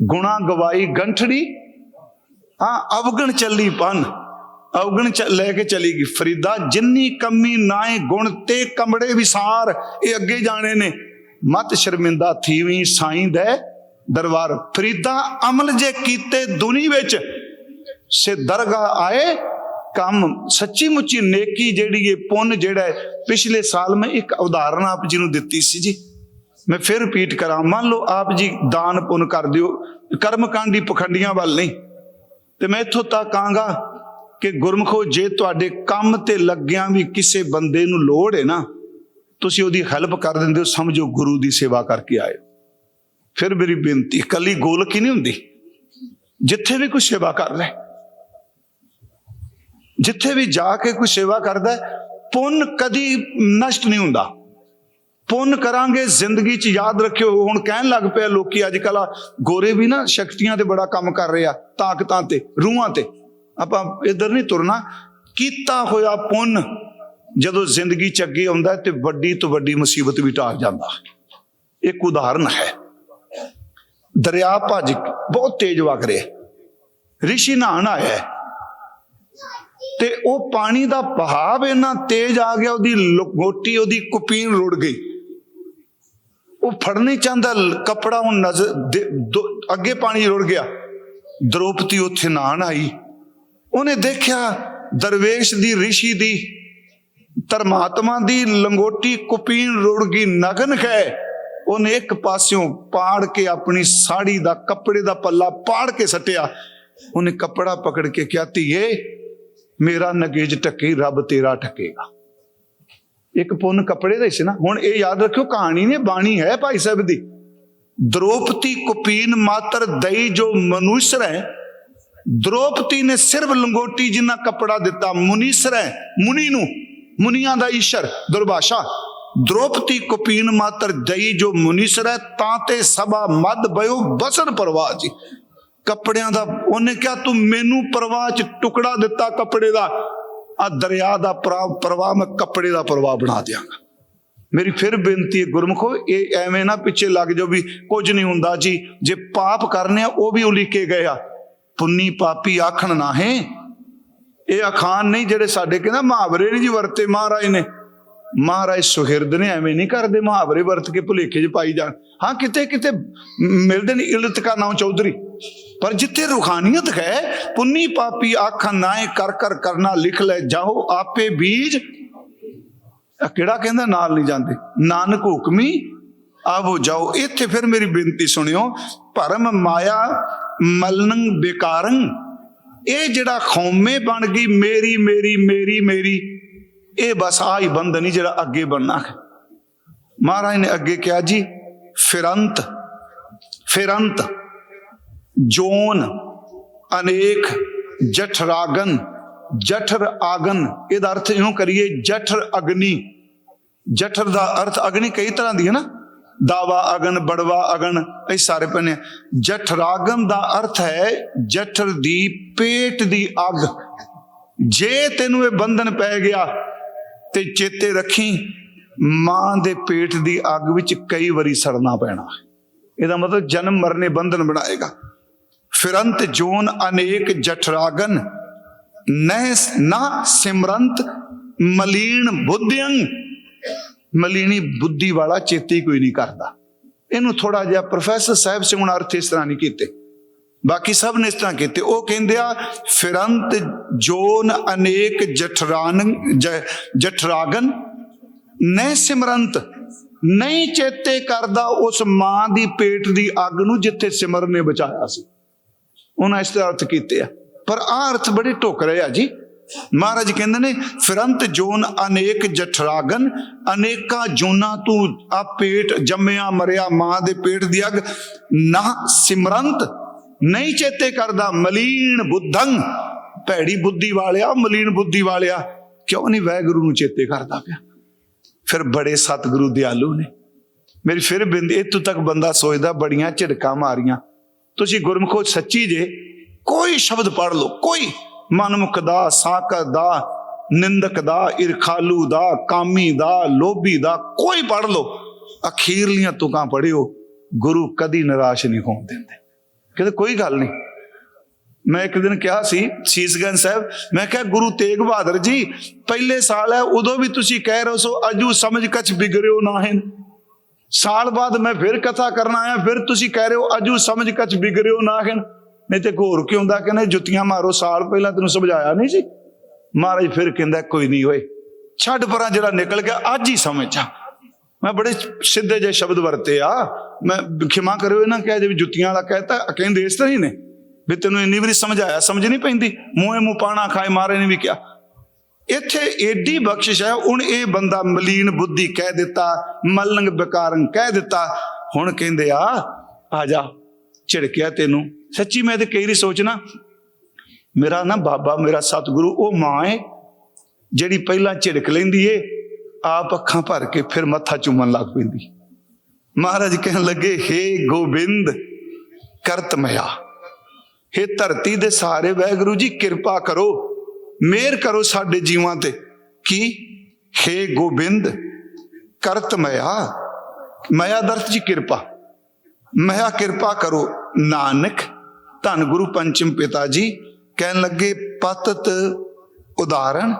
ਗੁਣਾ ਗਵਾਈ ਗੰਠੜੀ ਹਾਂ ਅਵਗਣ ਚੱਲੀ ਪਨ ਅਵਗਣ ਚ ਲੈ ਕੇ ਚਲੀ ਗਈ। ਫਰੀਦਾ ਜਿੰਨੀ ਕਮੀ ਨਾਏ ਗੁਣ ਤੇ ਕਮੜੇ ਵਿਸਾਰ ਇਹ ਅੱਗੇ ਜਾਣੇ ਨੇ। ਮਤ ਸ਼ਰਮਿੰਦਾ ਥੀਵੀਂ ਸਾਈਂ ਦੇ ਦਰਬਾਰ। ਫਰੀਦਾ ਅਮਲ ਜੇ ਕੀਤੇ ਦੁਨੀ ਵਿੱਚ ਸੇ ਦਰਗਾਹ ਆਏ ਕੰਮ ਸੱਚੀ ਮੁੱਚੀ ਨੇਕੀ ਜਿਹੜੀ ਇਹ ਪੁੰਨ ਜਿਹੜਾ ਹੈ, ਪਿਛਲੇ ਸਾਲ ਮੈਂ ਇੱਕ ਉਦਾਹਰਨ ਆਪ ਜੀ ਨੂੰ ਦਿੱਤੀ ਸੀ ਜੀ। ਮੈਂ ਫਿਰ ਰਿਪੀਟ ਕਰਾਂ, ਮੰਨ ਲਓ ਆਪ ਜੀ ਦਾਨ ਪੁੰਨ ਕਰ ਦਿਓ ਕਰਮ ਕਾਂਡੀ ਪਖੰਡੀਆਂ ਵੱਲ ਨਹੀਂ। ਤੇ ਮੈਂ ਇੱਥੋਂ ਤੱਕ ਕਹਾਂਗਾ ਕਿ ਗੁਰਮਖੋ, ਜੇ ਤੁਹਾਡੇ ਕੰਮ ਤੇ ਲੱਗਿਆਂ ਵੀ ਕਿਸੇ ਬੰਦੇ ਨੂੰ ਲੋੜ ਹੈ ਨਾ, ਤੁਸੀਂ ਉਹਦੀ ਹੈਲਪ ਕਰ ਦਿੰਦੇ ਹੋ, ਸਮਝੋ ਗੁਰੂ ਦੀ ਸੇਵਾ ਕਰਕੇ ਆਏ ਫਿਰ ਮੇਰੀ ਬੇਨਤੀ ਕੱਲੀ ਗੋਲਕ ਹੀ ਨਹੀਂ ਹੁੰਦੀ। ਜਿੱਥੇ ਵੀ ਕੋਈ ਸੇਵਾ ਕਰ ਲੈ ਜਿੱਥੇ ਵੀ ਜਾ ਕੇ ਕੋਈ ਸੇਵਾ ਕਰਦਾ ਪੁੰਨ ਕਦੀ ਨਸ਼ਟ ਨਹੀਂ ਹੁੰਦਾ। ਪੁੰਨ ਕਰਾਂਗੇ, ਜ਼ਿੰਦਗੀ 'ਚ ਯਾਦ ਰੱਖਿਓ। ਹੁਣ ਕਹਿਣ ਲੱਗ ਪਿਆ ਲੋਕੀ ਅੱਜ ਕੱਲ ਗੋਰੇ ਵੀ ਨਾ ਸ਼ਕਤੀਆਂ ਤੇ ਬੜਾ ਕੰਮ ਕਰ ਰਹੇ ਆ, ਤਾਕਤਾਂ ਤੇ, ਰੂਹਾਂ ਤੇ। ਆਪਾਂ ਇਧਰ ਨਹੀਂ ਤੁਰਨਾ। ਕੀਤਾ ਹੋਇਆ ਪੁੰਨ ਜਦੋਂ ਜ਼ਿੰਦਗੀ 'ਚ ਅੱਗੇ ਆਉਂਦਾ ਤੇ ਵੱਡੀ ਤੋਂ ਵੱਡੀ ਮੁਸੀਬਤ ਵੀ ਟਾਲ ਜਾਂਦਾ। ਇੱਕ ਉਦਾਹਰਨ ਹੈ। ਦਰਿਆ ਭੱਜ ਬਹੁਤ ਤੇਜ਼ ਵਗ ਰਿਹਾ। ਰਿਸ਼ੀ ਨਹਾਣ ਆਇਆ। ਤੇ ਉਹ ਪਾਣੀ ਦਾ ਬਹਾਵ ਇੰਨਾ ਤੇਜ਼ ਆ ਗਿਆ, ਉਹਦੀ ਲੰਗੋਟੀ ਉਹਦੀ ਕੁਪੀਨ ਰੁੜ ਗਈ। ਉਹ ਫੜ ਨਹੀਂ ਚਾਹੁੰਦਾ, ਲ- ਕੱਪੜਾ ਹੁਣ ਨਜ਼ਰ ਦੇ- ਅੱਗੇ ਪਾਣੀ ਰੁੜ ਗਿਆ। ਦ੍ਰੋਪਦੀ ਉੱਥੇ ਨਹਾਣ ਆਈ। ਉਹਨੇ ਦੇਖਿਆ ਦਰਵੇਸ਼ ਦੀ, ਰਿਸ਼ੀ ਦੀ, ਧਰਮਾਤਮਾ ਦੀ ਲੰਗੋਟੀ ਕੁਪੀਨ ਰੁੜ ਗਈ, ਨਗਨ ਹੈ ਉਹਨੇ ਇੱਕ ਪਾਸਿਓਂ ਪਾੜ ਕੇ ਆਪਣੀ ਸਾੜੀ ਦਾ, ਕੱਪੜੇ ਦਾ ਪੱਲਾ ਪਾੜ ਕੇ ਸੱਟਿਆ। ਉਹਨੇ ਕੱਪੜਾ ਪਕੜ ਕੇ ਕਿਹਾ, ਧੀਏ, ਮੇਰਾ ਨਗੇਜ ਟੱਕੇ ਰੱਬ ਤੇਰਾ ਟੱਕੇਗਾ ਇੱਕ ਪੁੰਨ ਕੱਪੜੇ ਦਾ ਸੀ ਨਾ, ਹੁਣ ਇਹ ਯਾਦ ਰੱਖਿਓ ਕਹਾਣੀ ਨੇ ਬਾਣੀ ਹੈ ਭਾਈ ਸਾਹਿਬ ਦੀ। ਦ੍ਰੋਪਤੀ ਕੁਪੀਨ ਮਾਤਰ ਦਈ ਜੋ ਮਨੁਸ਼ਰ ਹੈ ਦ੍ਰੋਪਤੀ ਨੇ ਸਿਰਫ ਲੰਗੋਟੀ ਜਿੰਨਾ ਕੱਪੜਾ ਦਿੱਤਾ, ਮੁਨੀਸਰ ਹੈ, ਮੁਨੀ ਨੂੰ, ਮੁਨੀਆਂ ਦਾ ਈਸ਼ਰ, ਦੁਰਭਾਸ਼ਾ। ਦ੍ਰੋਪਤੀ ਕੁਪੀਨ ਮਾਤਰ ਦਈ ਜੋ ਮੁਨੀਸਰ ਹੈ, ਤਾਂ ਤੇ ਸਭਾ ਮਦ ਬਇਓ ਬਸਨ ਪਰਵਾਹ ਜੀ। ਕੱਪੜਿਆਂ ਦਾ, ਉਹਨੇ ਕਿਹਾ, ਤੂੰ ਮੈਨੂੰ ਪਰਵਾਹ ਚ ਟੁਕੜਾ ਦਿੱਤਾ ਕੱਪੜੇ ਦਾ ਆ ਦਰਿਆ ਦਾ ਪ੍ਰਵਾਹ ਪ੍ਰਵਾਹ ਮੈਂ ਕੱਪੜੇ ਦਾ ਪ੍ਰਵਾਹ ਬਣਾ ਦਿਆਂਗਾ। ਮੇਰੀ ਫਿਰ ਬੇਨਤੀ ਹੈ ਗੁਰਮਖੋ, ਇਹ ਐਵੇਂ ਨਾ ਪਿੱਛੇ ਲੱਗ ਜਾਓ ਵੀ ਕੁਝ ਨਹੀਂ ਹੁੰਦਾ ਜੀ। ਜੇ ਪਾਪ ਕਰਨੇ ਆ, ਉਹ ਵੀ ਉਲੀਕੇ ਗਏ ਆ। ਪੁੰਨੀ ਪਾਪੀ ਆਖਣ ਨਾਹੇ। ਇਹ ਅਖਾਨ ਨਹੀਂ ਜਿਹੜੇ ਸਾਡੇ ਕਹਿੰਦਾ ਮੁਹਾਵਰੇ ਨਹੀਂ ਜੀ ਵਰਤੇ ਮਹਾਰਾਜ ਨੇ। ਮਹਾਰਾਜ ਸੁਹਿਰਦ ਨੇ ਐਵੇਂ ਨਹੀਂ ਕਰਦੇ ਮੁਹਾਵਰੇ ਵਰਤ ਕੇ ਭੁਲੇਖੇ 'ਚ ਪਾਈ ਜਾਣ। ਹਾਂ ਕਿਤੇ ਕਿਤੇ ਮਿਲਦੇ ਨੇ ਇਲਤ ਕਾ ਨਾਮ ਚੌਧਰੀ। ਪਰ ਜਿੱਥੇ ਰੁਖਾਨੀਅਤ ਹੈ, ਪੁੰਨੀ ਪਾਪੀ ਆਖਾਂ, ਨਾਏ ਕਰ ਕਰ ਕਰਨਾ ਲਿਖ ਲੈ, ਜਾਓ ਆਪੇ ਬੀਜ। ਕਿਹੜਾ ਕਹਿੰਦਾ? ਨਾਲ ਨਹੀਂ ਜਾਂਦੇ। ਨਾਨਕ ਹੁਕਮੀ, ਆਵੋ ਜਾਓ। ਇੱਥੇ ਫਿਰ ਮੇਰੀ ਬੇਨਤੀ ਸੁਣਿਓ, ਭਰਮ ਮਾਇਆ ਮਲਨੰ ਬੇਕਾਰੰ। ਇਹ ਜਿਹੜਾ ਖੌਮੇ ਬਣ ਗਈ, ਮੇਰੀ ਮੇਰੀ ਮੇਰੀ ਮੇਰੀ, ਇਹ ਬਸ ਆ ਹੀ ਬੰਧਨ ਹੀ ਜਿਹੜਾ ਅੱਗੇ ਬਣਨਾ ਹੈ। ਮਹਾਰਾਜ ਨੇ ਅੱਗੇ ਕਿਹਾ ਜੀ, ਫਿਰੰਤ ਫਿਰੰਤ। ਜੋਨ, ਅਨੇਕ, ਜਠਰਾਗਨ ਜਠਰ ਆਗਨ ਇਹਦਾ ਅਰਥ ਇਹਨੂੰ ਕਰੀਏ, ਜਠਰ ਅਗਨੀ। ਜਠਰ ਦਾ ਅਰਥ ਅਗਨੀ ਕਈ ਤਰ੍ਹਾਂ ਦੀ ਹੈ ਨਾ? ਦਾਵਾ ਅਗਨ, ਬੜਵਾ ਅਗਨ ਇਹ ਸਾਰੇ ਪੰਨੇ ਜਠਰਾਗਨ ਦਾ ਅਰਥ ਹੈ, ਜਠਰ ਦੀ ਪੇਟ ਦੀ ਅੱਗ। ਜੇ ਤੈਨੂੰ ਇਹ ਬੰਧਨ ਪੈ ਗਿਆ ਤੇ ਚੇਤੇ ਰੱਖੀ, ਮਾਂ ਦੇ ਪੇਟ ਦੀ ਅੱਗ ਵਿੱਚ ਕਈ ਵਾਰੀ ਸੜਨਾ ਪੈਣਾ। ਇਹਦਾ ਮਤਲਬ ਜਨਮ ਮਰਨੇ ਬੰਧਨ ਬਣਾਏਗਾ। ਫਿਰੰਤ ਜੋਨ ਅਨੇਕ ਜਠਰਾਗਨ ਨਹਿ ਨਾ ਸਿਮਰੰਤ ਮਲੀਨ ਬੁੱਧਿਅੰ। ਮਲੀਨੀ ਬੁੱਧੀ ਵਾਲਾ ਚੇਤੀ ਕੋਈ ਨਹੀਂ ਕਰਦਾ। ਇਹਨੂੰ ਥੋੜਾ ਜਿਹਾ ਪ੍ਰੋਫੈਸਰ ਸਾਹਿਬ ਸਿੰਘ ਹੁਣ ਅਰਥ ਇਸ ਤਰ੍ਹਾਂ ਨਹੀਂ ਕੀਤੇ। ਬਾਕੀ ਸਭ ਨੇ ਇਸ ਤਰ੍ਹਾਂ ਕੀਤੇ। ਉਹ ਕਹਿੰਦੇ ਆ, ਫਿਰੰਤ ਜੋਨ ਅਨੇਕ ਜਠਰਾਨ ਜਠਰਾਗਨ, ਨਹਿ ਸਿਮਰੰਤ। ਨਹੀਂ ਚੇਤੇ ਕਰਦਾ ਉਸ ਮਾਂ ਦੀ ਪੇਟ ਦੀ ਅੱਗ ਨੂੰ ਜਿੱਥੇ ਸਿਮਰਨ ਨੇ ਬਚਾਇਆ ਸੀ। ਉਹਨਾਂ ਇਸ ਤਰ੍ਹਾਂ ਅਰਥ ਕੀਤੇ ਆ। ਪਰ ਆ ਅਰਥ ਬੜੇ ਢੁੱਕ ਰਹੇ ਆ ਜੀ। ਮਹਾਰਾਜ ਕਹਿੰਦੇ ਨੇ, ਫਿਰੰਤ ਜੋਨ ਅਨੇਕ ਜਠਰਾਗਨ, ਅਨੇਕਾਂ ਜੋਨਾਂ ਤੂੰ ਆ ਪੇਟ ਜੰਮਿਆ ਮਰਿਆ ਮਾਂ ਦੇ ਪੇਟ ਦੀ ਅੱਗ। ਨਾ ਸਿਮਰੰਤ, ਨਹੀਂ ਚੇਤੇ ਕਰਦਾ ਮਲੀਨ ਬੁੱਧੰ। ਭੈੜੀ ਬੁੱਧੀ ਵਾਲਿਆ, ਮਲੀਨ ਬੁੱਧੀ ਵਾਲਿਆ। ਕਿਉਂ ਨਹੀਂ ਵੈਗੁਰੂ ਨੂੰ ਚੇਤੇ ਕਰਦਾ ਪਿਆ? ਫਿਰ ਬੜੇ ਸਤਿਗੁਰੂ ਦਿਆਲੂ ਨੇ। ਮੇਰੀ ਫਿਰ ਬਿੰਦ ਇੱਥੋਂ ਤੱਕ ਬੰਦਾ ਸੋਚਦਾ, ਬੜੀਆਂ ਝਿੜਕਾਂ ਮਾਰੀਆਂ। ਤੁਸੀਂ ਗੁਰਮੁਖੋ ਸੱਚੀ ਜੇ, ਕੋਈ ਸ਼ਬਦ ਪੜ ਲਓ, ਕੋਈ। ਮਨਮੁਖ ਦਾ ਸਾਕਰ ਦਾ, ਨਿੰਦਕ ਦਾ ਇਰਖਾਲੂ ਦਾ, ਕਾਮੀ ਦਾ, ਲੋਭੀ ਦਾ, ਕੋਈ ਪੜ ਲਓ। ਅਖੀਰਲੀਆਂ ਤੁਕਾਂ ਪੜਿਓ ਗੁਰੂ ਕਦੀ ਨਿਰਾਸ਼ ਨਹੀਂ ਹੋਣ ਦਿੰਦੇ। ਕਹਿੰਦੇ ਕੋਈ ਗੱਲ ਨਹੀਂ। ਮੈਂ ਇੱਕ ਦਿਨ ਕਿਹਾ ਸੀ ਸੀਸਗੰਜ ਸਾਹਿਬ, ਮੈਂ ਕਿਹਾ, ਗੁਰੂ ਤੇਗ ਬਹਾਦਰ ਜੀ, ਪਹਿਲੇ ਸਾਲ ਹੈ, ਉਦੋਂ ਵੀ ਤੁਸੀਂ ਕਹਿ ਰਹੇ ਸੋ ਅਜੂ ਸਮਝ ਕਛ ਬਿਗੜਿਓ ਹੈ ਸਾਲ ਬਾਅਦ ਮੈਂ ਫਿਰ ਕਥਾ ਕਰਨ ਆਇਆ, ਫਿਰ ਤੁਸੀਂ ਕਹਿ ਰਹੇ ਹੋ, ਅਜੂ ਸਮਝ ਕਛ ਨਾ ਨਾਹਿਨ ਨਹੀਂ ਤੇ ਘੋਰ ਕਿਉਂ ਹੁੰਦਾ ਕਹਿੰਦੇ ਜੁੱਤੀਆਂ ਮਾਰੋ, ਸਾਲ ਪਹਿਲਾਂ ਤੈਨੂੰ ਸਮਝਾਇਆ ਨਹੀਂ ਸੀ? ਮਹਾਰਾਜ ਫਿਰ ਕਹਿੰਦਾ, ਕੋਈ ਨਹੀਂ ਹੋਏ ਛੱਡ ਪਰਾਂ ਜਿਹੜਾ ਨਿਕਲ ਗਿਆ, ਅੱਜ ਹੀ ਸਮਝ ਆ ਮੈਂ ਬੜੇ ਸਿੱਧੇ ਜਿਹੇ ਸ਼ਬਦ ਵਰਤੇ ਆ। ਮੈਂ ਖਿਮਾ ਕਰਿਓ ਇਹਨਾਂ ਕਹਿ ਜੇ ਵੀ ਜੁੱਤੀਆਂ ਵਾਲਾ ਕਹਿਤਾ, ਕਹਿੰਦੇ ਇਸ ਤਰ੍ਹਾਂ ਹੀ ਨੇ। ਵੀ ਤੈਨੂੰ ਇੰਨੀ ਵਾਰੀ ਸਮਝਾਇਆ, ਸਮਝ ਨਹੀਂ ਪੈਂਦੀ। ਮੂੰਹੇ ਮੂੰਹ ਪਾਣਾ ਖਾਏ ਮਾਰੇ ਨੇ ਵੀ ਕਿਹਾ ਇੱਥੇ ਏਡੀ ਬਖਸ਼ਿਸ਼ ਹੈ, ਹੁਣ ਇਹ ਬੰਦਾ ਮਲੀਨ ਬੁੱਧੀ ਕਹਿ ਦਿੱਤਾ, ਮਲੰਗ ਬਕਾਰੰ ਕਹਿ ਦਿੱਤਾ। ਹੁਣ ਕਹਿੰਦੇ ਆ ਆ ਜਾ, ਝਿੜਕਿਆ ਤੈਨੂੰ। ਸੱਚੀ ਮੈਂ ਤੇ ਕਈ ਵਾਰੀ ਸੋਚਣਾ, ਮੇਰਾ ਨਾ ਬਾਬਾ, ਮੇਰਾ ਸਤਿਗੁਰੂ, ਉਹ ਮਾਂ ਏ, ਜਿਹੜੀ ਪਹਿਲਾਂ ਝਿੜਕ ਲੈਂਦੀ ਏ, ਆਪ ਅੱਖਾਂ ਭਰ ਕੇ ਫਿਰ ਮੱਥਾ ਚੁੰਮਣ ਲੱਗ ਪੈਂਦੀ। ਮਹਾਰਾਜ ਕਹਿਣ ਲੱਗੇ, ਹੇ ਗੋਬਿੰਦ ਕਰਤ ਮਇਆ ਹੇ ਧਰਤੀ ਦੇ ਸਾਰੇ ਵਾਹਿਗੁਰੂ ਜੀ, ਕਿਰਪਾ ਕਰੋ। ਮਿਹਰ ਕਰੋ ਸਾਡੇ ਜੀਵਾਂ ਤੇ। ਕੀ? ਹੇ ਗੋਬਿੰਦ, ਕਰਤ ਮਇਆ ਮਇਆ ਦਰਤ ਜੀ ਕਿਰਪਾ। ਮਇਆ ਕਿਰਪਾ ਕਰੋ ਨਾਨਕ। ਧੰਨ ਗੁਰੂ ਪੰਚਮ ਪਿਤਾ ਜੀ, ਕਹਿਣ ਲੱਗੇ, ਪਤਤ ਉਦਾਹਰਣ।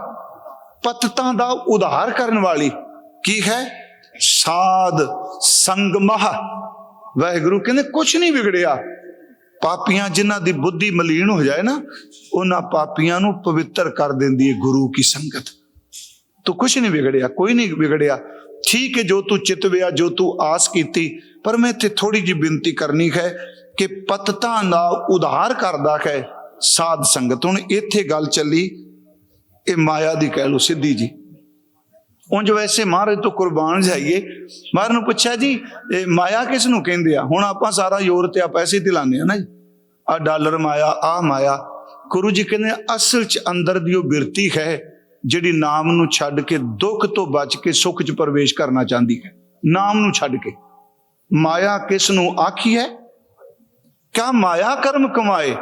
ਪਤਤਾਂ ਦਾ ਉਧਾਰ ਕਰਨ ਵਾਲੀ ਕੀ ਹੈ? ਸਾਧ ਸੰਗਮਹ। ਵਾਹਿਗੁਰੂ ਕਹਿੰਦੇ ਕੁਝ ਨਹੀਂ ਵਿਗੜਿਆ। ਪਾਪੀਆਂ ਜਿਨ੍ਹਾਂ ਦੀ ਬੁੱਧੀ ਮਲੀਨ ਹੋ ਜਾਏ ਨਾ, ਉਹਨਾਂ ਪਾਪੀਆਂ ਨੂੰ ਪਵਿੱਤਰ ਕਰ ਦਿੰਦੀ ਹੈ ਗੁਰੂ ਕੀ ਸੰਗਤ। ਤੂੰ ਕੁਝ ਨਹੀਂ ਵਿਗੜਿਆ, ਕੋਈ ਨਹੀਂ ਵਿਗੜਿਆ। ਠੀਕ ਹੈ ਜੋ ਤੂੰ ਚਿਤਵਿਆ ਜੋ ਤੂੰ ਆਸ ਕੀਤੀ, ਪਰ ਮੈਂ ਇੱਥੇ ਥੋੜੀ ਜਿਹੀ ਬੇਨਤੀ ਕਰਨੀ ਹੈ ਕਿ ਪਤਤਾਂ ਦਾ ਉਧਾਰ ਕਰਦਾ ਹੈ ਸਾਧ ਸੰਗਤ। ਹੁਣ ਇੱਥੇ ਗੱਲ ਚੱਲੀ, ਇਹ ਮਾਇਆ ਦੀ ਕਹਿ ਲੋ ਸਿੱਧੀ ਜੀ। ਉਂਝ ਵੈਸੇ ਮਹਾਰਾਜ ਤੋਂ ਕੁਰਬਾਨ ਜਾਈਏ। ਮਹਾਰਾਜ ਨੂੰ ਪੁੱਛਿਆ ਜੀ ਇਹ ਮਾਇਆ ਕਿਸ ਨੂੰ ਕਹਿੰਦੇ ਆ? ਹੁਣ ਆਪਾਂ ਸਾਰਾ ਜ਼ੋਰ ਤੇ ਆ ਪੈਸੇ ਤੇ ਲਾਉਂਦੇ ਆ ਨਾ ਜੀ। ਆ ਡਾਲਰ ਮਾਇਆ, ਆ ਮਾਇਆ। ਗੁਰੂ ਜੀ ਕਹਿੰਦੇ ਅਸਲ ਚ ਅੰਦਰ ਦੀ ਉਹ ਬਿਰਤੀ ਹੈ, ਜਿਹੜੀ ਨਾਮ ਨੂੰ ਛੱਡ ਕੇ ਦੁੱਖ ਤੋਂ ਬਚ ਕੇ ਸੁੱਖ ਚ ਪ੍ਰਵੇਸ਼ ਕਰਨਾ ਚਾਹੁੰਦੀ ਹੈ। ਨਾਮ ਨੂੰ ਛੱਡ ਕੇ। ਮਾਇਆ ਕਿਸ ਨੂੰ ਆਖੀ ਹੈ? ਕਿਆ ਮਾਇਆ ਕਰਮ ਕਮਾਏ?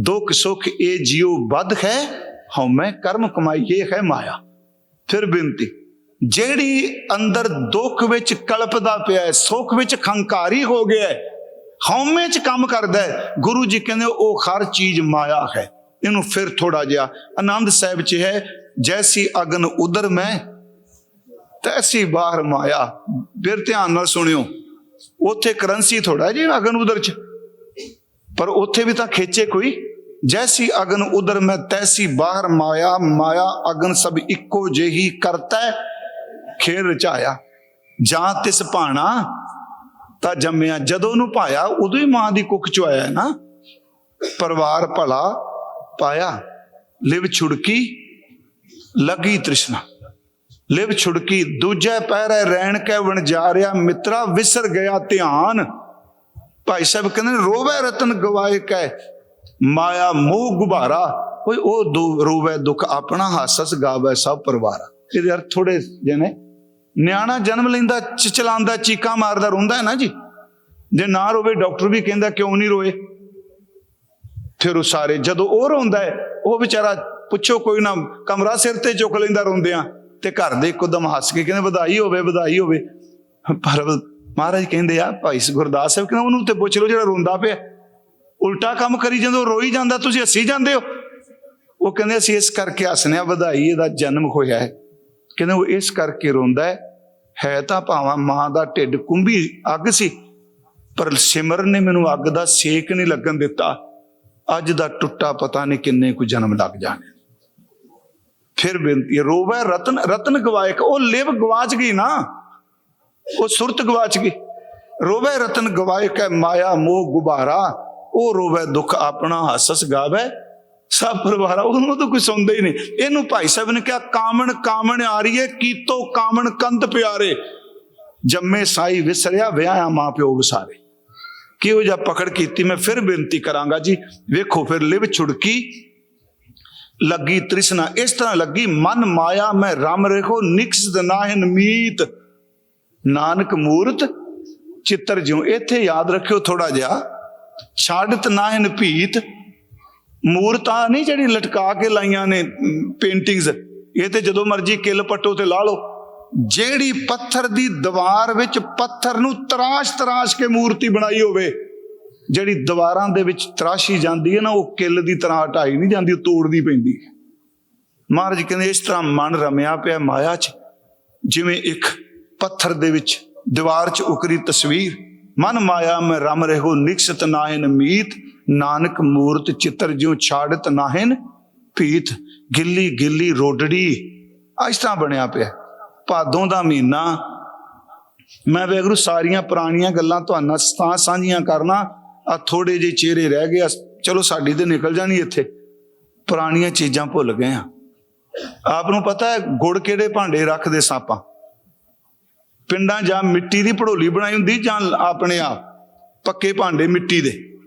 ਦੁੱਖ ਸੁੱਖ ਇਹ ਜਿਉ ਬਦ ਹੈ? ਹਉਮੈ ਕਰਮ ਕਮਾਈ, ਇਹ ਹੈ ਮਾਇਆ। ਫਿਰ ਬੇਨਤੀ, ਜਿਹੜੀ ਅੰਦਰ ਦੁੱਖ ਵਿੱਚ ਕਲਪਦਾ ਪਿਆ ਹੈ, ਸੁੱਖ ਵਿੱਚ ਖੰਕਾਰੀ ਹੋ ਗਿਆ ਹੈ, ਹਉਮੈ ਚ ਕੰਮ ਕਰਦਾ ਹੈ, ਗੁਰੂ ਜੀ ਕਹਿੰਦੇ ਉਹ ਹਰ ਚੀਜ਼ ਮਾਇਆ ਹੈ। ਇਹਨੂੰ ਫਿਰ ਥੋੜਾ ਜਿਹਾ ਆਨੰਦ ਸਾਹਿਬ ਚ ਹੈ, ਜੈਸੀ ਅਗਨ ਉਦਰ ਮੈਂ, ਤੈਸੀ ਬਾਹਰ ਮਾਇਆ। ਫਿਰ ਧਿਆਨ ਨਾਲ ਸੁਣਿਓ, ਉੱਥੇ ਕਰੰਸੀ ਥੋੜਾ ਜਿਹਾ ਅਗਨ ਉਦਰ ਚ, ਪਰ ਉੱਥੇ ਵੀ ਤਾਂ ਖੇਚੇ ਕੋਈ ਜੈਸੀ ਅਗਨ ਉਦਰ ਮੈਂ ਤੈਸੀ ਬਾਹਰ ਮਾਇਆ ਮਾਇਆ ਅਗਨ ਸਭ ਇੱਕੋ ਜਿਹੀ ਕਰਤਾ ਖੇਰ ਰਚਾਇਆ ਜਾਂ ਤਿਸ ਭਾਣਾ ਤਾਂ ਜੰਮਿਆ ਜਦੋਂ ਨੂੰ ਪਾਇਆ ਉਦੋਂ ਹੀ ਮਾਂ ਦੀ ਕੁੱਖ ਚ ਆਇਆ ਨਾ ਪਰਿਵਾਰ ਭਲਾ ਪਾਇਆ ਲਿਵ ਛੁੜਕੀ ਲਗੀ ਤ੍ਰਿਸ਼ਨਾ ਲਿਵ ਛੁੜਕੀ ਦੂਜੇ ਪਹਿਰੇ ਰਹਿਣ ਕੇ ਵਣਜਾਰਿਆ ਜਾ ਮਿੱਤਰਾ ਵਿਸਰ ਗਿਆ ਧਿਆਨ ਭਾਈ ਸਾਹਿਬ ਕਹਿੰਦੇ ਨੇ, ਰੋਵੇ ਰਤਨ ਗਵਾਏ ਕੈ ਮਾਇਆ, ਮੋਹ ਗੁਬਾਰਾ। ਕੋਈ ਉਹ ਦੋ, ਰੋਵੇ ਦੁੱਖ ਆਪਣਾ ਹਾਸਸ ਗਾਵੇ, ਸਭ ਪਰਿਵਾਰ। ਇਹਦੇ ਅਰਥ ਥੋੜੇ ਜਿਹੇ ਨਿਆਣਾ ਜਨਮ ਲੈਂਦਾ ਚਚਲਾਉਂਦਾ ਚੀਕਾਂ ਮਾਰਦਾ, ਰੋਂਦਾ ਹੈ ਨਾ ਜੀ? ਜੇ ਨਾ ਰੋਵੇ, ਡਾਕਟਰ ਵੀ ਕਹਿੰਦਾ, ਕਿਉਂ ਨਹੀਂ ਰੋਏ? ਫਿਰ ਉਹ ਸਾਰੇ, ਜਦੋਂ ਉਹ ਰੋਂਦਾ ਹੈ, ਉਹ ਵਿਚਾਰਾ ਪੁੱਛੋ ਕੋਈ ਨਾ, ਕਮਰਾ ਸਿਰ ਤੇ ਚੁੱਕ ਲੈਂਦਾ ਰੋਂਦਿਆਂ, ਤੇ ਘਰ ਦੇ ਇੱਕਦਮ ਹੱਸ ਕੇ ਕਹਿੰਦੇ, ਵਧਾਈ ਹੋਵੇ ਵਧਾਈ ਹੋਵੇ। ਪਰ ਮਹਾਰਾਜ ਕਹਿੰਦੇ ਆ, ਭਾਈ ਗੁਰਦਾਸ ਸਾਹਿਬ ਕਹਿੰਦੇ, ਉਹਨੂੰ ਤੇ ਪੁੱਛ ਲਓ ਜਿਹੜਾ ਰੋਂਦਾ ਪਿਆ। ਉਲਟਾ ਕੰਮ ਕਰੀ ਜਦੋਂ ਰੋਈ ਜਾਂਦਾ ਤੁਸੀਂ ਹੱਸੀ ਜਾਂਦੇ ਹੋ। ਉਹ ਕਹਿੰਦੇ ਅਸੀਂ ਇਸ ਕਰਕੇ ਹੱਸਨੇ ਆ ਵਧਾਈ ਇਹਦਾ ਜਨਮ ਹੋਇਆ ਹੈ। ਕਹਿੰਦੇ ਉਹ ਇਸ ਕਰਕੇ ਰੋਂਦਾ ਹੈ ਹੈ ਤਾਂ ਭਾਵਾਂ ਮਾਂ ਦਾ ਢਿੱਡ ਕੁੰਭੀ ਅੱਗ ਸੀ ਪਰ ਸਿਮਰਨ ਨੇ ਮੈਨੂੰ ਅੱਗ ਦਾ ਸੇਕ ਨਹੀਂ ਲੱਗਣ ਦਿੱਤਾ। ਅੱਜ ਦਾ ਟੁੱਟਾ ਪਤਾ ਨਹੀਂ ਕਿੰਨੇ ਕੁ ਜਨਮ ਲੱਗ ਜਾਣੇ। ਫਿਰ ਬੇਨਤੀ ਹੈ, ਰੋਵੇ ਰਤਨ ਰਤਨ ਗਵਾਇਕ ਉਹ ਲਿਵ ਗਵਾਚ ਗਈ ਨਾ। ਉਹ ਸੁਰਤ ਗਵਾਚ ਗਈ। ਰੋਵੇ ਰਤਨ ਗਵਾਇਕ ਹੈ ਮਾਇਆ ਮੋਹ ਗੁਬਾਰਾ। ਉਹ ਰੋਵੇ, ਦੁੱਖ ਆਪਣਾ ਹਸਸ ਗਾਵੇ। ਸਭ ਪਰਿਵਾਰ ਉਹਨੂੰ ਤਾਂ ਕੋਈ ਸੁਣਦਾ ਹੀ ਨਹੀਂ। ਇਹਨੂੰ ਭਾਈ ਸਾਹਿਬ ਨੇ ਕਿਹਾ, ਕਾਮਣ ਕਾਮਣ ਆ ਰਹੀ ਹੈ ਕੀਤੋ ਕਾਮਣ ਕੰਧ ਪਿਆਰੇ। ਜੰਮੇ ਸਾਈ ਵਿਸਰਿਆ ਵਿਆਹਾਂ ਮਾਂ ਪਿਓ ਵਿਸਾਰੇ। ਕਿਹੋ ਜਿਹਾ ਪਕੜ ਕੀਤੀ, ਮੈਂ ਫਿਰ ਬੇਨਤੀ ਕਰਾਂਗਾ ਜੀ। ਵੇਖੋ ਫਿਰ ਲਿਵ ਛੁੜਕੀ, ਲੱਗੀ ਤ੍ਰਿਸ਼ਨਾ, ਇਸ ਤਰ੍ਹਾਂ ਲੱਗੀ, ਮਨ ਮਾਇਆ, ਮੈਂ ਰਮ ਰੇਖੋ, ਨਿਕਸਦ ਨਾਹਿਨ ਮੀਤ। ਨਾਨਕ ਮੂਰਤ, ਚਿੱਤਰ ਜਿਉ, ਇੱਥੇ ਯਾਦ ਰੱਖਿਓ ਥੋੜਾ ਜਿਹਾ। ਛਾੜਤ ਨਾਹਿਨ ਭੀਤ। ਮੂਰਤਾਂ ਨਹੀਂ ਜਿਹੜੀ ਲਟਕਾ ਕੇ ਲਾਈਆਂ ਨੇ ਪੇਂਟਿੰਗਸ ਇਹ ਤੇ ਜਦੋਂ ਮਰਜ਼ੀ ਕਿੱਲ ਪੱਟੋ ਤੇ ਲਾ ਲਓ। ਜਿਹੜੀ ਪੱਥਰ ਦੀ ਦੀਵਾਰ ਵਿੱਚ ਪੱਥਰ ਨੂੰ ਤਰਾਸ਼ ਤਰਾਸ਼ ਕੇ ਮੂਰਤੀ ਬਣਾਈ ਹੋਵੇ, ਜਿਹੜੀ ਦੀਵਾਰਾਂ ਦੇ ਵਿੱਚ ਤਰਾਸ਼ੀ ਜਾਂਦੀ ਹੈ ਨਾ, ਉਹ ਕਿੱਲ ਦੀ ਤਰ੍ਹਾਂ ਹਟਾਈ ਨਹੀਂ ਜਾਂਦੀ, ਉਹ ਤੋੜਨੀ ਪੈਂਦੀ ਹੈ। ਮਹਾਰਾਜ ਕਹਿੰਦੇ, ਇਸ ਤਰ੍ਹਾਂ ਮਨ ਰਮਿਆ ਪਿਆ ਮਾਇਆ 'ਚ, ਜਿਵੇਂ ਇੱਕ ਪੱਥਰ ਦੇ ਵਿੱਚ ਦੀਵਾਰ 'ਚ ਉਕਰੀ ਤਸਵੀਰ। ਮਨ ਮਾਇਆ ਮੈਂ ਰਮ ਰਹੋ, ਨਿਕਸਤ ਨਾਹਿਨ ਮੀਤ, ਨਾਨਕ ਮੂਰਤ ਚਿੱਤਰ ਜਿਉ ਛਾੜਤ ਨਾਹਿਨ, ਭੀਤ ਗਿੱਲੀ ਗਿੱਲੀ ਰੋਡੜੀ। ਅੱਜ ਤਰ੍ਹਾਂ ਬਣਿਆ ਪਿਆ। ਭਾਦੋਂ ਦਾ ਮਹੀਨਾ। ਮੈਂ ਵੇਖਰੂ ਸਾਰੀਆਂ ਪੁਰਾਣੀਆਂ ਗੱਲਾਂ ਤੁਹਾਨੂੰ ਤਾਂ ਸਾਂਝੀਆਂ ਕਰਨਾ ਆ ਥੋੜੇ ਜਿਹੇ ਚਿਹਰੇ ਰਹਿ ਗਏ ਚਲੋ ਸਾਡੀ ਤੇ ਨਿਕਲ ਜਾਣੀ ਇੱਥੇ। ਪੁਰਾਣੀਆਂ ਚੀਜ਼ਾਂ ਭੁੱਲ ਗਏ ਆ। ਆਪ ਨੂੰ ਪਤਾ ਹੈ ਗੁੜ ਕਿਹੜੇ ਭਾਂਡੇ ਰੱਖਦੇ ਸਾਪਾਂ ਪਿੰਡਾਂ ਜਾਂ ਮਿੱਟੀ ਦੀ ਭੜੋਲੀ ਬਣਾਈ ਹੁੰਦੀ ਜਾਂ ਆਪਣੇ ਆਪ ਪੱਕੇ ਭਾਂਡੇ ਮਿੱਟੀ ਦੇ।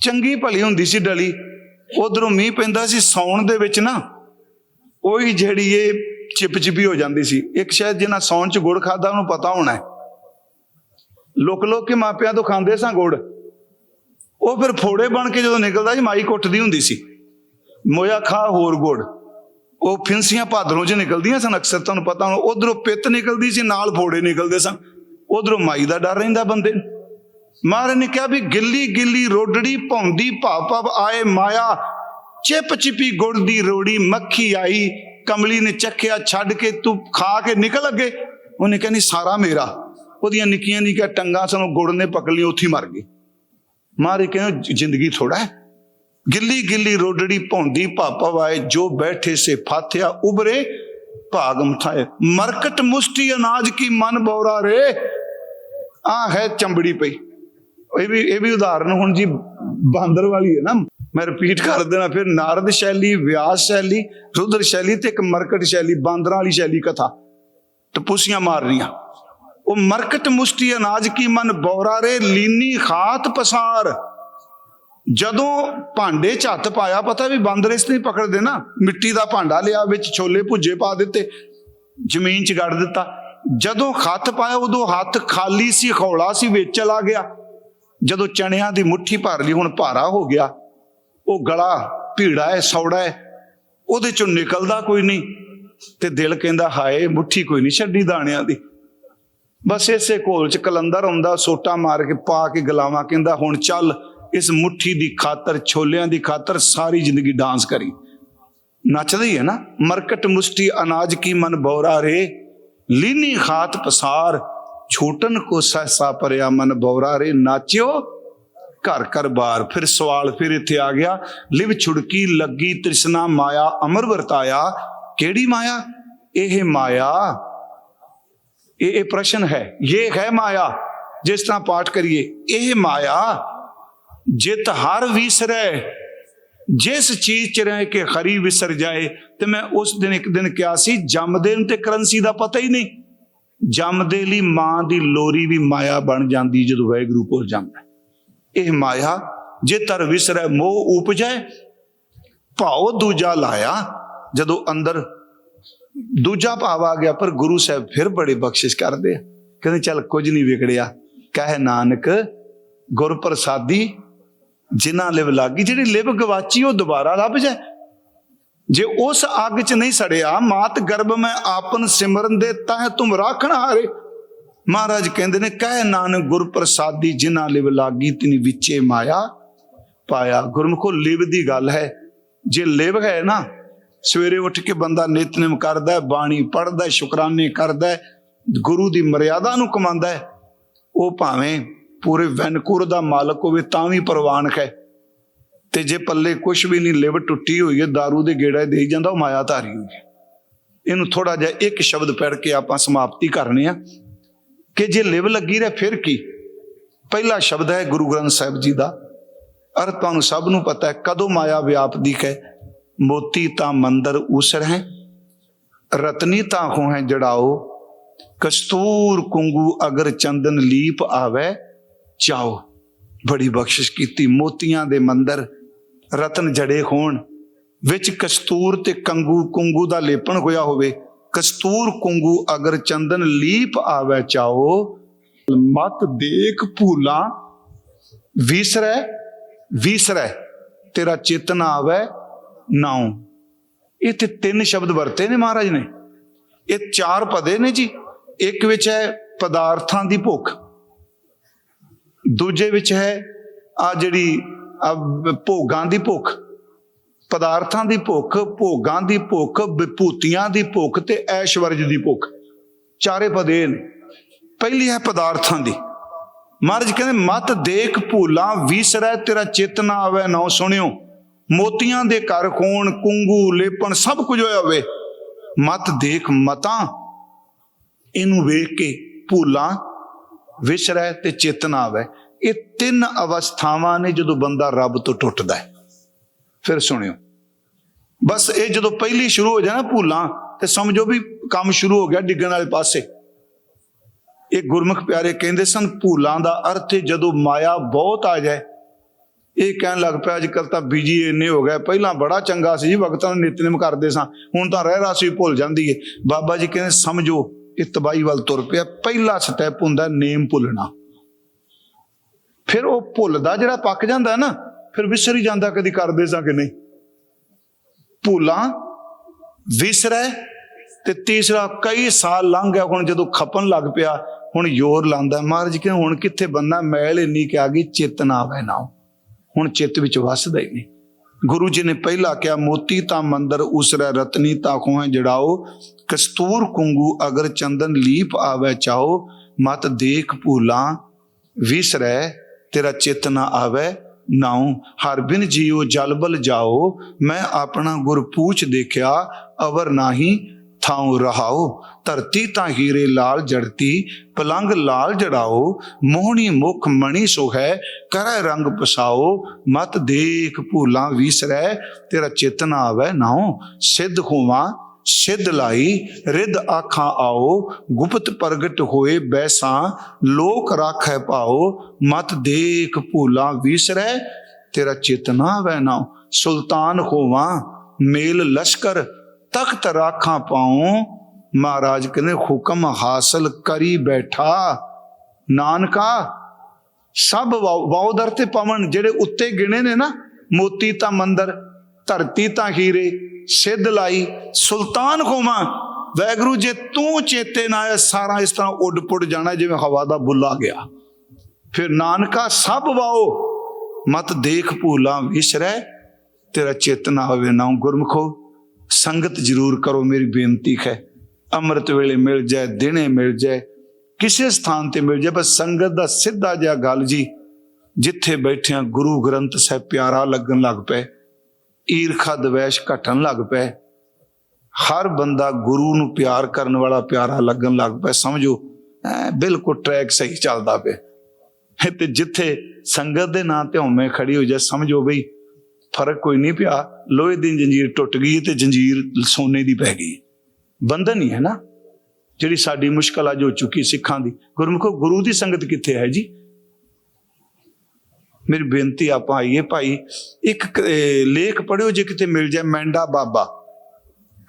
ਚੰਗੀ ਭਲੀ ਹੁੰਦੀ ਸੀ ਡਲੀ। ਉਧਰੋਂ ਮੀਂਹ ਪੈਂਦਾ ਸੀ, ਸੌਣ ਦੇ ਵਿੱਚ ਨਾ ਉਹੀ ਜਿਹੜੀ ਇਹ ਚਿਪਚਿਪੀ ਹੋ ਜਾਂਦੀ ਸੀ। ਇੱਕ ਸ਼ਾਇਦ ਜਿਹਨਾਂ ਸੌਣ ਚ ਗੁੜ ਖਾਦਾ ਉਹਨੂੰ ਪਤਾ ਹੋਣਾ ਹੈ। ਲੋਕ ਲੋਕ ਕੇ ਮਾਪਿਆਂ ਤੋਂ ਖਾਂਦੇ ਸਾਂ ਗੁੜ। ਉਹ ਫਿਰ ਫੋੜੇ ਬਣ ਕੇ ਜਦੋਂ ਨਿਕਲਦਾ ਸੀ, ਮਾਈ ਕੁੱਟਦੀ ਹੁੰਦੀ ਸੀ। ਮੋਇਆ ਖਾ ਹੋਰ ਗੁੜ। ਉਹ ਫਿੰਸੀਆਂ ਭਾਦਰੋਂ ਚ ਨਿਕਲਦੀਆਂ ਸਨ, ਅਕਸਰ ਤੁਹਾਨੂੰ ਪਤਾ ਹੁਣ, ਉਧਰੋਂ ਪਿੱਤ ਨਿਕਲਦੀ ਸੀ, ਨਾਲ ਫੋੜੇ ਨਿਕਲਦੇ ਸਨ। ਉਧਰੋਂ ਮਾਈ ਦਾ ਡਰ ਰਹਿੰਦਾ ਬੰਦੇ ਨੂੰ। ਮਹਾਰਾਜ ਨੇ ਕਿਹਾ ਵੀ ਗਿੱਲੀ ਗਿੱਲੀ ਰੋਡੜੀ ਭੌਂਦੀ ਭਾਵ ਭਾਵ ਆਏ ਮਾਇਆ, ਚਿਪ ਚਿਪੀ ਗੁੜ ਦੀ ਰੋੜੀ ਮੱਖੀ ਆਈ, ਕਮਲੀ ਨੇ ਚੱਕਿਆ ਛੱਡ ਕੇ, ਤੂੰ ਖਾ ਕੇ ਨਿਕਲ ਅੱਗੇ। ਉਹਨੇ ਕਹਿੰਦੀ ਸਾਰਾ ਮੇਰਾ। ਉਹਦੀਆਂ ਨਿੱਕੀਆਂ ਨਿੱਕੀਆਂ ਟੰਗਾਂ ਸਾਨੂੰ ਗੁੜ ਨੇ ਪਕੜ ਲਈ ਉੱਥੇ ਮਰ ਗਈ ਮਹਾਰਾਜ ਕਹਿੰਦੇ, ਜ਼ਿੰਦਗੀ ਥੋੜਾ ਹੈ। ਗਿੱਲੀ ਗਿੱਲੀ ਰੋਡੜੀ ਭੌਂਦੀ ਭਾਪਾ ਵਾਏ, ਜੋ ਬੈਠੇ ਸੇ ਫਾਥਿਆ ਉਬਰੇ ਭਾਗ ਮਥਾਏ। ਮਰਕਟ ਮੁਸ਼ਟੀ ਅਨਾਜ ਕੀ ਮਨ ਬੌਰਾ ਰੇ? ਆ ਹੈ ਚੰਬੜੀ ਪਈ। ਇਹ ਵੀ ਇਹ ਵੀ ਉਦਾਹਰਨ ਹੁਣ ਜੀ ਬਾਂਦਰ ਵਾਲੀ ਹੈ ਨਾ। ਮੈਂ ਰਿਪੀਟ ਕਰ ਦੇਣਾ ਫਿਰ। ਨਾਰਦ ਸ਼ੈਲੀ, ਵਿਆਸ ਸ਼ੈਲੀ ਰੁਦਰ ਸ਼ੈਲੀ ਤੇ ਇੱਕ ਮਰਕਟ ਸ਼ੈਲੀ, ਬਾਂਦਰਾਂ ਵਾਲੀ ਸ਼ੈਲੀ ਕਥਾ। ਟਪੂਸੀਆਂ ਮਾਰਨੀਆਂ ਉਹ ਮਰਕਟ ਮੁਸ਼ਟੀ ਅਨਾਜ ਕੀ ਮਨ ਬੌਰਾ ਰੇ? ਲੀਨੀ ਖਾਤ ਪਸਾਰ। ਜਦੋਂ ਭਾਂਡੇ ਚ ਹੱਥ ਪਾਇਆ, ਪਤਾ ਵੀ ਬਾਂਦਰ ਇਸ ਨਹੀਂ ਪਕੜਦੇ ਨਾ। ਮਿੱਟੀ ਦਾ ਭਾਂਡਾ ਲਿਆ, ਵਿੱਚ ਛੋਲੇ ਭੁੱਜੇ ਪਾ ਦਿੱਤੇ, ਜ਼ਮੀਨ ਚ ਗੜ ਦਿੱਤਾ। ਜਦੋਂ ਹੱਥ ਪਾਇਆ, ਉਦੋਂ ਹੱਥ ਖਾਲੀ ਸੀ, ਖੌਲਾ ਸੀ ਵਿੱਚ ਚਲਾ ਗਿਆ। ਜਦੋਂ ਚਣਿਆਂ ਦੀ ਮੁੱਠੀ ਭਰ ਲਈ, ਹੁਣ ਭਾਰਾ ਹੋ ਗਿਆ। ਉਹ ਗਲਾ ਭੀੜਾ ਹੈ, ਸੌੜਾ ਹੈ। ਉਹਦੇ ਚੋਂ ਨਿਕਲਦਾ ਕੋਈ ਨਹੀਂ। ਤੇ ਦਿਲ ਕਹਿੰਦਾ, ਹਾਏ, ਮੁੱਠੀ ਕੋਈ ਨਹੀਂ ਛੱਡੀ ਦਾਣਿਆਂ ਦੀ। ਬਸ ਇਸੇ ਘੋਲ ਚ ਕਲੰਦਰ ਆਉਂਦਾ, ਸੋਟਾ ਮਾਰ ਕੇ ਪਾ ਕੇ ਗਲਾਵਾਂ, ਕਹਿੰਦਾ, ਹੁਣ ਚੱਲ। ਇਸ ਮੁੱਠੀ ਦੀ ਖਾਤਰ ਛੋਲਿਆਂ ਦੀ ਖਾਤਰ ਸਾਰੀ ਜ਼ਿੰਦਗੀ ਡਾਂਸ ਕਰੀ ਨੱਚਦਾ ਹੀ ਹੈ ਨਾ ਮਰਕਟ ਮੁਸ਼ਟੀ ਅਨਾਜ ਕੀ ਮਨ ਬੌਰਾ ਰੇ ਲੀਨੀ ਖਾਤ ਪਸਾਰ ਛੋਟਨ ਕੋ ਸਹਸਾ ਪਰਿਆ ਮਨ ਬੌਰਾ ਰੇ ਨਾਚਿਓ ਘਰ ਘਰ ਬਾਰ ਫਿਰ ਸਵਾਲ ਫਿਰ ਇੱਥੇ ਆ ਗਿਆ ਲਿਵ ਛੁੜਕੀ ਲੱਗੀ ਤ੍ਰਿਸ਼ਨਾ ਮਾਇਆ ਅਮਰ ਵਰਤਾਇਆ ਕਿਹੜੀ ਮਾਇਆ ਇਹ ਮਾਇਆ ਇਹ ਇਹ ਪ੍ਰਸ਼ਨ ਹੈ ਇਹ ਹੈ ਮਾਇਆ ਜਿਸ ਤਰ੍ਹਾਂ ਪਾਠ ਕਰੀਏ ਇਹ ਮਾਇਆ ਜਿਤ ਹਰ ਵਿਸਰੈ, ਜਿਸ ਚੀਜ਼ ਚ ਰਹਿ ਕੇ ਖਰੀ ਵਿਸਰ ਜਾਏ, ਤੇ ਮੈਂ ਉਸ ਦਿਨ ਇੱਕ ਦਿਨ ਕਿਹਾ ਸੀ ਜੰਮਦੇ ਨੂੰ ਤੇ ਕਰੰਸੀ ਦਾ ਪਤਾ ਹੀ ਨਹੀਂ। ਜੰਮਦੇ ਲਈ ਮਾਂ ਦੀ ਲੋਰੀ ਵੀ ਮਾਇਆ ਬਣ ਜਾਂਦੀ ਜਦੋਂ ਵੈਗਰੂ ਭੁੱਲ ਜਾਂਦਾ ਇਹ ਮਾਇਆ, ਜੇ ਤਰ ਵਿਸਰੈ, ਮੋਹ ਉਪਜੈ, ਭਾਉ ਦੂਜਾ ਲਾਇਆ, ਜਦੋਂ ਅੰਦਰ ਦੂਜਾ ਭਾਵ ਆ ਗਿਆ, ਪਰ ਗੁਰੂ ਸਾਹਿਬ ਫਿਰ ਬੜੇ ਬਖਸ਼ਿਸ਼ ਕਰਦੇ ਆ। ਕਹਿੰਦੇ, ਚੱਲ ਕੁਝ ਨਹੀਂ ਵਿਗੜਿਆ। ਕਹਿ ਨਾਨਕ ਗੁਰ ਪ੍ਰਸਾਦੀ ਜਿਨ੍ਹਾਂ ਲਿਵ ਲੱਗੀ, ਜਿਹੜੀ ਲਿਵ ਗਵਾਚੀ, ਉਹ ਦੁਬਾਰਾ ਲੱਭ ਜਾਏ। ਜੇ ਉਸ ਅੱਗ 'ਚ ਨਹੀਂ ਸੜਿਆ, ਮਾਤ ਗਰਭ ਮੈਂ ਆਪਨ ਸਿਮਰਨ ਦੇ ਤਾਂ ਤੁਮ ਰਾਖਣ ਹਾਰੇ। ਮਹਾਰਾਜ ਕਹਿੰਦੇ ਨੇ, ਕਹਿ ਨਾਨਕ ਗੁਰ ਪ੍ਰਸਾਦੀ ਜਿਨ੍ਹਾਂ ਲਿਵ ਲਾਗੀ, ਤਿਨੀ ਵਿੱਚੇ ਮਾਇਆ ਪਾਇਆ। ਗੁਰਮੁਖੋ, ਲਿਵ ਦੀ ਗੱਲ ਹੈ। ਜੇ ਲਿਵ ਹੈ ਨਾ, ਸਵੇਰੇ ਉੱਠ ਕੇ ਬੰਦਾ ਨਿਤਨੇਮ ਕਰਦਾ ਹੈ, ਬਾਣੀ ਪੜ੍ਹਦਾ ਹੈ, ਸ਼ੁਕਰਾਨੇ ਕਰਦਾ ਹੈ, ਗੁਰੂ ਦੀ ਮਰਿਆਦਾ ਨੂੰ ਕਮਾਉਂਦਾ ਹੈ, ਉਹ ਭਾਵੇਂ ਪੂਰੇ ਵੈਨਕੂਰ ਦਾ ਮਾਲਕ ਹੋਵੇ ਤਾਂ ਵੀ ਪ੍ਰਵਾਨਕ ਹੈ। ਤੇ ਜੇ ਪੱਲੇ ਕੁਝ ਵੀ ਨਹੀਂ, ਲਿਵ ਟੁੱਟੀ ਹੋਈ ਹੈ, दारू ਦੇ ਗੇੜਾ ਦੇਈ ਜਾਂਦਾ, ਉਹ ਮਾਇਆ ਧਾਰੀ ਹੋਈ ਹੈ। ਇਹਨੂੰ ਥੋੜਾ ਜਿਹਾ ਇੱਕ ਸ਼ਬਦ ਪੜ ਕੇ ਆਪਾਂ ਸਮਾਪਤੀ ਕਰਨੇ ਆ ਕਿ ਜੇ ਲਿਵ ਲੱਗੀ ਰਹੇ ਫਿਰ ਕੀ? ਪਹਿਲਾ ਸ਼ਬਦ ਹੈ ਗੁਰੂ ਗ੍ਰੰਥ ਸਾਹਿਬ ਜੀ ਦਾ। ਅਰਥ ਤੁਹਾਨੂੰ ਸਭ ਨੂੰ ਪਤਾ ਹੈ, ਕਦੋਂ ਮਾਇਆ ਵਿਆਪਦੀ ਹੈ ਮੋਤੀ ਤਾਂ ਮੰਦਰ ਉਸਰ ਹੈ, ਰਤਨੀ ਤਾਂ ਹੋ ਹੈ ਜੜਾਓ, ਕਸਤੂਰ ਕੁੰਗੂ ਅਗਰ ਚੰਦਨ ਲੀਪ ਆਵੇ ਚਾਓ ਬੜੀ ਬਖਸ਼ਿਸ਼ ਕੀਤੀ। ਮੋਤੀਆਂ ਦੇ ਮੰਦਰ ਰਤਨ ਜੜੇ ਹੋਣ। ਵਿੱਚ ਕਸਤੂਰ ਤੇ ਕੰਗੂ, ਕੁੰਗੂ ਦਾ ਲੇਪਣ ਹੋਇਆ ਹੋਵੇ। ਕਸਤੂਰ, ਕੁੰਗੂ ਅਗਰ ਚੰਦਨ ਲੀਪ ਆਵੇ ਚਾਓ, ਮਤ ਦੇਖ ਭੂਲਾ ਵਿਸਰੈ ਵਿਸਰੈ, ਤੇਰਾ ਚੇਤਨ ਆਵੇ ਨਾਉ। ਇਹ ਤੇ ਤਿੰਨ ਸ਼ਬਦ ਵਰਤੇ ਨੇ ਮਹਾਰਾਜ ਨੇ। ਇਹ ਚਾਰ ਪਦੇ ਨੇ ਜੀ। ਇੱਕ ਵਿੱਚ ਹੈ ਪਦਾਰਥਾਂ ਦੀ ਭੁੱਖ। ਦੂਜੇ ਵਿੱਚ ਹੈ ਆ ਜਿਹੜੀ ਭੋਗਾਂ ਦੀ ਭੁੱਖ, ਪਦਾਰਥਾਂ ਦੀ ਭੁੱਖ, ਭੋਗਾਂ ਦੀ ਭੁੱਖ, ਵਿਭੂਤੀਆਂ ਦੀ ਭੁੱਖ ਤੇ ਐਸ਼ਵਰਜ ਦੀ ਭੁੱਖ। ਚਾਰੇ ਪਦੇ ਨੇ। ਪਹਿਲੀ ਹੈ ਪਦਾਰਥਾਂ ਦੀ। ਮਹਾਰਾਜ ਕਹਿੰਦੇ, ਮਤ ਦੇਖ ਭੂਲਾ, ਵਿਸਰੈ, ਤੇਰਾ ਚਿੱਤ ਨਾ ਆਵੇ ਨਾ ਸੁਣਿਓ। ਮੋਤੀਆਂ ਦੇ ਘਰ ਕੋਣ ਕੁੰਗੂ, ਲੇਪਣ, ਸਭ ਕੁਝ ਹੋਇਆ ਹੋਵੇ ਮਤ ਦੇਖ ਮਤਾਂ, ਇਹਨੂੰ ਵੇਖ ਕੇ ਭੂਲਾ, ਵਿਸਰੈ ਤੇ ਚਿੱਤ ਨਾ ਆਵੇ। ਇਹ ਤਿੰਨ ਅਵਸਥਾਵਾਂ ਨੇ ਜਦੋਂ ਬੰਦਾ ਰੱਬ ਤੋਂ ਟੁੱਟਦਾ ਹੈ। ਫਿਰ ਸੁਣਿਓ। ਬਸ ਇਹ ਜਦੋਂ ਪਹਿਲੀ ਸ਼ੁਰੂ ਹੋ ਜਾਏ ਨਾ ਭੂਲਾਂ, ਤੇ ਸਮਝੋ ਵੀ ਕੰਮ ਸ਼ੁਰੂ ਹੋ ਗਿਆ ਡਿੱਗਣ ਵਾਲੇ ਪਾਸੇ। ਇਹ ਗੁਰਮੁਖ ਪਿਆਰੇ ਕਹਿੰਦੇ ਸਨ, ਭੂਲਾਂ ਦਾ ਅਰਥ ਜਦੋਂ ਮਾਇਆ ਬਹੁਤ ਆ ਜਾਏ। ਇਹ ਕਹਿਣ ਲੱਗ ਪਿਆ ਅੱਜ ਕੱਲ ਤਾਂ ਬੀਜੀ ਇੰਨੇ ਹੋ ਗਏ, ਪਹਿਲਾਂ ਬੜਾ ਚੰਗਾ ਸੀ ਜੀ, ਵਕਤਾਂ ਨੂੰ ਨਿਤਨੇਮ ਕਰਦੇ ਸਾਂ। ਹੁਣ ਤਾਂ ਰਹਿ ਰਾਸੀ ਭੁੱਲ ਜਾਂਦੀ ਏ। ਬਾਬਾ ਜੀ ਕਹਿੰਦੇ, ਸਮਝੋ, ਇਹ ਤਬਾਈ ਵੱਲ ਤੁਰ ਪਿਆ, ਪਹਿਲਾ ਸਟੈਪ ਹੁੰਦਾ ਨੇਮ ਭੁੱਲਣਾ। ਫਿਰ ਉਹ ਭੁੱਲਦਾ ਜਿਹੜਾ ਪੱਕ ਜਾਂਦਾ ਨਾ, ਫਿਰ ਵਿਸਰ ਹੀ ਜਾਂਦਾ ਕਦੀ ਕਰਦੇ ਸਾਂ ਕਿ ਨਹੀਂ। ਭੁੱਲਾਂ ਵਿਸਰੈ ਤੇ ਤੀਸਰਾ ਕਈ ਸਾਲ ਲੰਘ ਗਿਆ, ਹੁਣ ਜਦੋਂ ਖਪਣ ਲੱਗ ਪਿਆ, ਹੁਣ ਜ਼ੋਰ ਲਾਂਦਾ। ਮਹਾਰਾਜ ਕਿ ਹੁਣ ਕਿੱਥੇ ਬੰਨਾ, ਮੈਲ ਇੰਨੀ ਕਿ ਆ ਗਈ, ਚਿੱਤ ਨਾ ਆਵੇ ਨਾ। ਹੁਣ ਚਿੱਤ ਵਿੱਚ ਵਸਦਾ ਹੀ ਨਹੀਂ। ਗੁਰੂ ਜੀ ਨੇ ਪਹਿਲਾਂ ਕਿਹਾ, ਮੋਤੀ ਤਾਂ ਮੰਦਰ ਉਸਰੈ, ਰਤਨੀ ਤਾਂ ਖੋਹ ਜੜਾਓ, ਕਸਤੂਰ ਕੁੰਗੂ ਅਗਰ ਚੰਦਨ ਲੀਪ ਆਵੇ ਚਾਓ, ਮਤ ਦੇਖ ਭੂਲਾਂ ਵਿਸਰੈ ਤੇਰਾ ਚਿੱਤ ਨਾ ਆਵੇ, ਨਾਉ, ਹਰ ਬਿਨ ਜੀਉ ਜਲਬਲ ਜਾਓ ਮੈਂ ਆਪਣਾ ਗੁਰ ਪੂਛ ਦੇਖਿਆ, ਅਵਰ ਨਾਹੀ ਥਾਉ ਰਹਾਓ ਧਰਤੀ ਤਾਂ ਹੀਰੇ ਲਾਲ ਜੜਤੀ, ਪਲੰਗ ਲਾਲ ਜੜਾਓ ਮੋਹਣੀ ਮੁਖ ਮਣੀ ਸੋ ਹੈ, ਕਰੈ ਰੰਗ ਪਸਾਓ ਮਤ ਦੇਖ ਭੂਲਾਂ ਵਿਸਰੈ, ਤੇਰਾ ਚਿਤ ਨਾ ਆਵੇ, ਨਾਉ, ਸਿੱਧ ਹੋਵਾਂ ਸਿੱਧ ਲਾਈ, ਰਿੱਧ ਆਖਾਂ ਆਓ, ਗੁਪਤ ਪ੍ਰਗਟ ਹੋਏ ਬੈਸਾਂ, ਲੋਕ ਰਾਖੈ ਪਾਓ, ਮਤ ਦੇਖ ਭੂਲਾ ਵਿਸਰੈ, ਤੇਰਾ ਚਿਤ ਨਾ ਸੁਲਤਾਨ ਹੋਵਾਂ, ਮੇਲ ਲਸ਼ਕਰ, ਤਖਤ ਰਾਖਾਂ ਪਾਉ। ਮਹਾਰਾਜ ਕਹਿੰਦੇ, ਹੁਕਮ ਹਾਸਲ ਕਰੀ ਬੈਠਾ। ਨਾਨਕਾ, ਸਭ ਵਾਉਦਰ ਤੇ ਪਵਨ, ਜਿਹੜੇ ਉੱਤੇ ਗਿਣੇ ਨੇ ਨਾ, ਮੋਤੀ ਤਾਂ ਮੰਦਰ, ਧਰਤੀ ਤਾਂ ਹੀਰੇ। ਸਿੱਧ ਲਾਈ, ਸੁਲਤਾਨ ਹੋਵਾਂ ਵੈਗਰੂ ਜੇ, ਤੂੰ ਚੇਤੇ ਨਾ ਆਇਆ, ਸਾਰਾ ਇਸ ਤਰ੍ਹਾਂ ਉੱਡ ਪੁੱਡ ਜਾਣਾ ਜਿਵੇਂ ਹਵਾ ਦਾ ਬੁੱਲਾ ਗਿਆ। ਫਿਰ ਨਾਨਕਾ, ਸਭ ਵਾਓ, ਮਤ ਦੇਖ ਭੂਲਾ ਵਿਸਰੈ, ਤੇਰਾ ਚੇਤਨਾ ਹੋਵੇ, ਨਾ ਗੁਰਮਖੋ ਸੰਗਤ ਜ਼ਰੂਰ ਕਰੋ, ਮੇਰੀ ਬੇਨਤੀ ਹੈ, ਅੰਮ੍ਰਿਤ ਵੇਲੇ ਮਿਲ ਜਾਏ, ਦਿਨੇ ਮਿਲ ਜਾਏ, ਕਿਸੇ ਸਥਾਨ ਤੇ ਮਿਲ ਜਾਏ ਬਸ ਸੰਗਤ ਦਾ ਸਿੱਧਾ ਜਿਹਾ ਗੱਲ ਜੀ, ਜਿੱਥੇ ਬੈਠਿਆਂ ਗੁਰੂ ਗ੍ਰੰਥ ਸਾਹਿਬ ਪਿਆਰਾ ਲੱਗਣ ਲੱਗ ਪਏ। ਈਰਖਾ ਦਵੈਸ਼ ਘਟਣ ਲੱਗ ਪਏ। ਹਰ ਬੰਦਾ ਗੁਰੂ ਨੂੰ ਪਿਆਰ ਕਰਨ ਵਾਲਾ, ਪਿਆਰਾ ਲੱਗਣ ਲੱਗ ਪਿਆ ਸਮਝੋ, ਐ ਬਿਲਕੁਲ ਟਰੈਕ ਸਹੀ ਚੱਲਦਾ ਪਿਆ। ਤੇ ਜਿੱਥੇ ਸੰਗਤ ਦੇ ਨਾਂ ਤੇ ਹਉਮੈ ਖੜੀ ਹੋ ਜਾ ਸਮਝੋ ਬਈ, ਫ਼ਰਕ ਕੋਈ ਨਹੀਂ ਪਿਆ। ਲੋਹੇ ਦੀ ਜੰਜੀਰ ਟੁੱਟ ਗਈ ਤੇ ਜੰਜੀਰ ਸੋਨੇ ਦੀ ਪੈ ਗਈ। ਬੰਧਨ ਹੀ ਹੈ ਨਾ, ਜਿਹੜੀ ਸਾਡੀ ਮੁਸ਼ਕਲ ਅੱਜ ਹੋ ਚੁੱਕੀ ਸਿੱਖਾਂ ਦੀ। ਗੁਰਮੁਖੋ, ਗੁਰੂ ਦੀ ਸੰਗਤ ਕਿੱਥੇ ਹੈ ਜੀ? ਮੇਰੀ ਬੇਨਤੀ ਆਪਾਂ ਆਈਏ ਭਾਈ, ਇੱਕ ਲੇਖ ਪੜਿਓ ਜੇ ਕਿਤੇ ਮਿਲ ਜਾਏ, ਮੈਂਡਾ ਬਾਬਾ।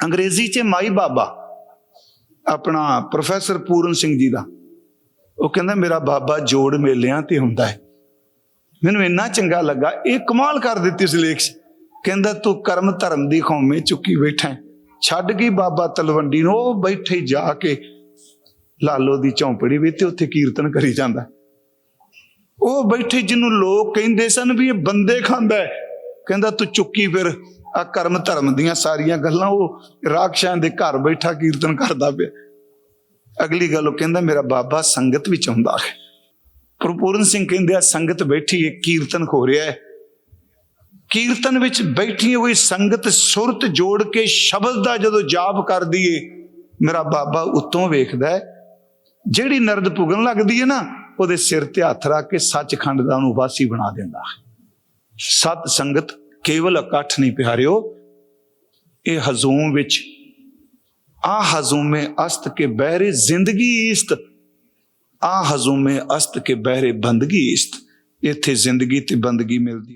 ਅੰਗਰੇਜ਼ੀ 'ਚ ਮਾਈ ਬਾਬਾ। ਆਪਣਾ ਪ੍ਰੋਫੈਸਰ ਪੂਰਨ ਸਿੰਘ ਜੀ ਦਾ। ਉਹ ਕਹਿੰਦਾ, ਮੇਰਾ ਬਾਬਾ ਜੋੜ ਮੇਲਿਆਂ ਤੇ ਹੁੰਦਾ ਹੈ। ਮੈਨੂੰ ਇੰਨਾ ਚੰਗਾ ਲੱਗਾ, ਇਹ ਕਮਾਲ ਕਰ ਦਿੱਤੀ ਇਸ ਲੇਖ 'ਚ। ਕਹਿੰਦਾ, ਤੂੰ ਕਰਮ ਧਰਮ ਦੀ ਖੌਮੇ ਚੁੱਕੀ ਬੈਠਾ ਛੱਡ ਗਈ ਬਾਬਾ ਤਲਵੰਡੀ ਨੂੰ, ਉਹ ਬੈਠੇ ਜਾ ਕੇ ਲਾਲੋ ਦੀ ਝੌਂਪੜੀ ਵਿੱਚ ਤੇ ਉੱਥੇ ਕੀਰਤਨ ਕਰੀ ਜਾਂਦਾ ਉਹ ਬੈਠੇ ਜਿਹਨੂੰ ਲੋਕ ਕਹਿੰਦੇ ਸਨ ਵੀ ਇਹ ਬੰਦੇ ਖਾਂਦਾ ਕਹਿੰਦਾ, ਤੂੰ ਚੁੱਕੀ ਫਿਰ ਆ ਕਰਮ ਧਰਮ ਦੀਆਂ ਸਾਰੀਆਂ ਗੱਲਾਂ। ਉਹ ਰਾਖਸ਼ਾਂ ਦੇ ਘਰ ਬੈਠਾ ਕੀਰਤਨ ਕਰਦਾ ਪਿਆ। ਅਗਲੀ ਗੱਲ ਉਹ ਕਹਿੰਦਾ, ਮੇਰਾ ਬਾਬਾ ਸੰਗਤ ਵਿੱਚ ਹੁੰਦਾ ਹੈ। ਪ੍ਰਪੂਰਨ ਸਿੰਘ ਕਹਿੰਦੇ ਆ ਸੰਗਤ ਬੈਠੀ ਹੈ, ਕੀਰਤਨ ਹੋ ਰਿਹਾ ਹੈ। ਕੀਰਤਨ ਵਿੱਚ ਬੈਠੀ ਹੋਈ ਸੰਗਤ ਸੁਰਤ ਜੋੜ ਕੇ ਸ਼ਬਦ ਦਾ ਜਦੋਂ ਜਾਪ ਕਰਦੀ ਏ, ਮੇਰਾ ਬਾਬਾ ਉੱਤੋਂ ਵੇਖਦਾ ਜਿਹੜੀ ਨਰਦ ਪੁਗਣ ਲੱਗਦੀ ਹੈ ਨਾ ਉਹਦੇ ਸਿਰ ਤੇ ਹੱਥ ਰੱਖ ਕੇ ਸੱਚਖੰਡ ਦਾ ਉਹਨੂੰ ਵਾਸੀ ਬਣਾ ਦਿੰਦਾ। ਹੈ ਸਤ ਸੰਗਤ ਕੇਵਲ ਇਕੱਠ ਨਹੀਂ ਪਿਆਰਿਓ, ਇਹ ਹਜ਼ੂਮ ਵਿੱਚ, ਆ ਹਜ਼ੂਮੇ ਅਸਤ ਕੇ ਬਹਿਰੇ ਜ਼ਿੰਦਗੀ ਇਸਤ ਆ ਹਜ਼ੂਮੇ ਅਸਤ ਕੇ ਬਹਿਰੇ ਬੰਦਗੀ ਇਸਤ ਇੱਥੇ ਜ਼ਿੰਦਗੀ ਤੇ ਬੰਦਗੀ ਮਿਲਦੀ।